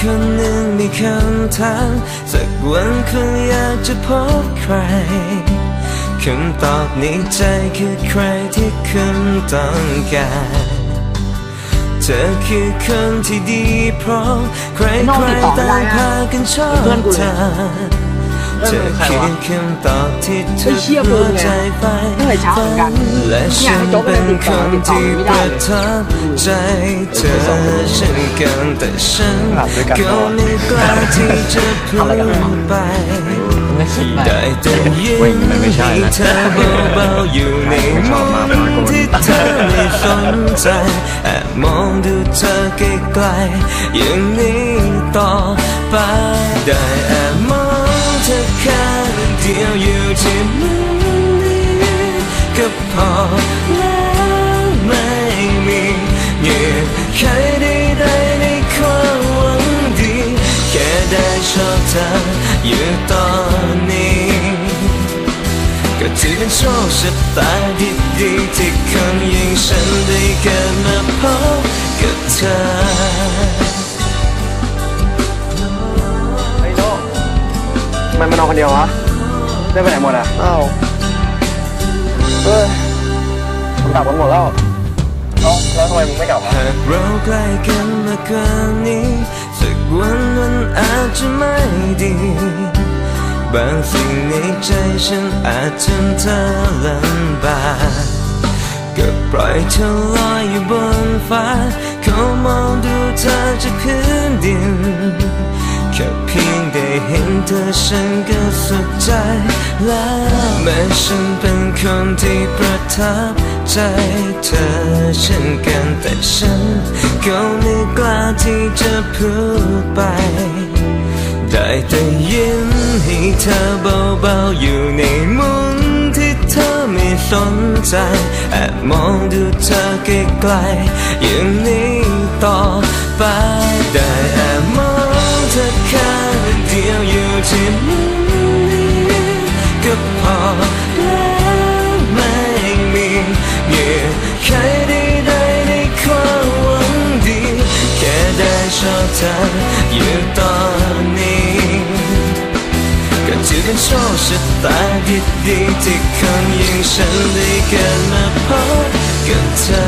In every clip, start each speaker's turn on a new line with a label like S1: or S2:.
S1: คนหนึ่งมีคำถามสักวันคงอยากจะพบใครคำตอบในใจคือใครที่คุณต้องการเธอคือคนที่ดีเพราะใคร
S2: น้อง
S1: ใคร
S2: ติดต่อไม่
S1: ต่า
S2: ได้
S1: ง
S2: อะ
S1: พากันชอบ
S2: เพื่อ นกู
S1: เธ
S2: เลย
S1: อเธอคือคำตอบที่ทุ
S2: ไอ้
S1: ก
S2: เชี่ย
S1: หัว
S2: มึงไง
S1: ใจใฝ่
S2: เมื่อไหร่เช้าเหมือนกัน
S1: และ
S2: เนี่ย
S1: ฉัน
S2: ให้โจ๊กไป
S1: เป็น
S2: ติด
S1: ค
S2: ต่อนติดต่อ
S1: ที่
S2: ไม่
S1: ป
S2: ได้
S1: ระ
S2: เลย
S1: ทับใจเธอเช่นกันแต่ฉันก็ไม่กล้าที่จะพูดไป
S3: ไม่คิดไป
S1: ได้แต่ยิ้มให้เธอเบาๆอยู่ในมุมที่เธอไม่สนใจแอบมองดูเธอไกลๆอย่างนี้ต่อไปได้แอบมอง เธอแค่เดียวอยู่ที่มุมนี้ก็พอแล้วไม่มีเงื่อนไขใดๆในความหวังดี แค่ได้ชอบเธออยู่ตอนนี้ ก็ถือเป็นโชคชะตาดีๆที่คนอย่างฉันได้เกิดมาพบกับเธอ
S4: มมานอนคนเดียววะได้ไปไหนหมดอะอ้าวเฮ้ยผมกลับกันหมดแล้วเอ้าแล้วทำไมมึงไม่กลับอะ
S1: หากเราใกล้กันมากกว่านี้สักวันมันอาจจะไม่ดี บางสิ่งในใจฉันอาจทำเธอลำบากก็ปล่อยเธอลอยอยู่บนฟ้าเขามองดู ฉันก็สุขใจแล้วแม้ฉันเป็นคนที่ประทับใจเธอเช่นกันแต่ฉันก็ไม่กล้าที่จะพูดไป ได้แต่ยิ้มให้เธอเบาๆอยู่ในมุมที่เธอไม่สนใจแอบมองดูเธอไกลๆอย่างนี้ต่อไปได้ ก็ถือเป็นโชคชะตาดีๆที่คนอย่างฉันได้เกิดมาพบกับเธอ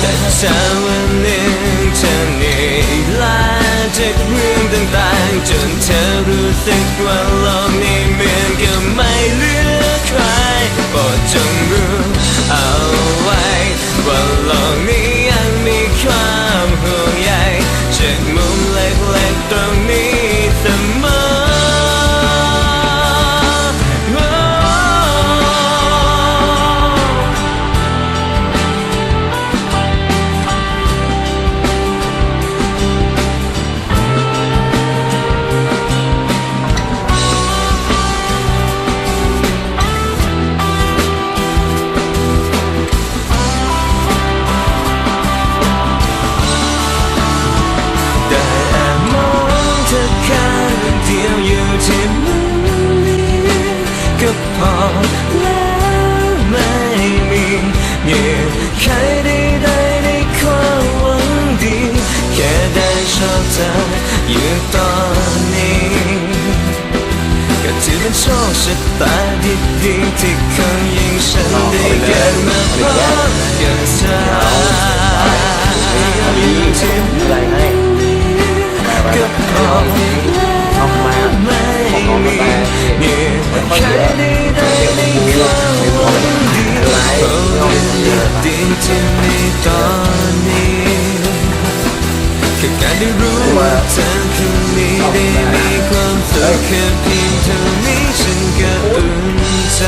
S1: แต่เธอวันหนึ่งเธอเหนื่ ชอบเธออยู่ตอนนี้ก็ถือเป็นโชคชะตาดีๆที่คนอย่างฉันได้เกิดมา การได้รู้ว่าเธอคนนี้ได้มีความสุขแค่เพียงเท่านี้ฉันก็อุ่นใจ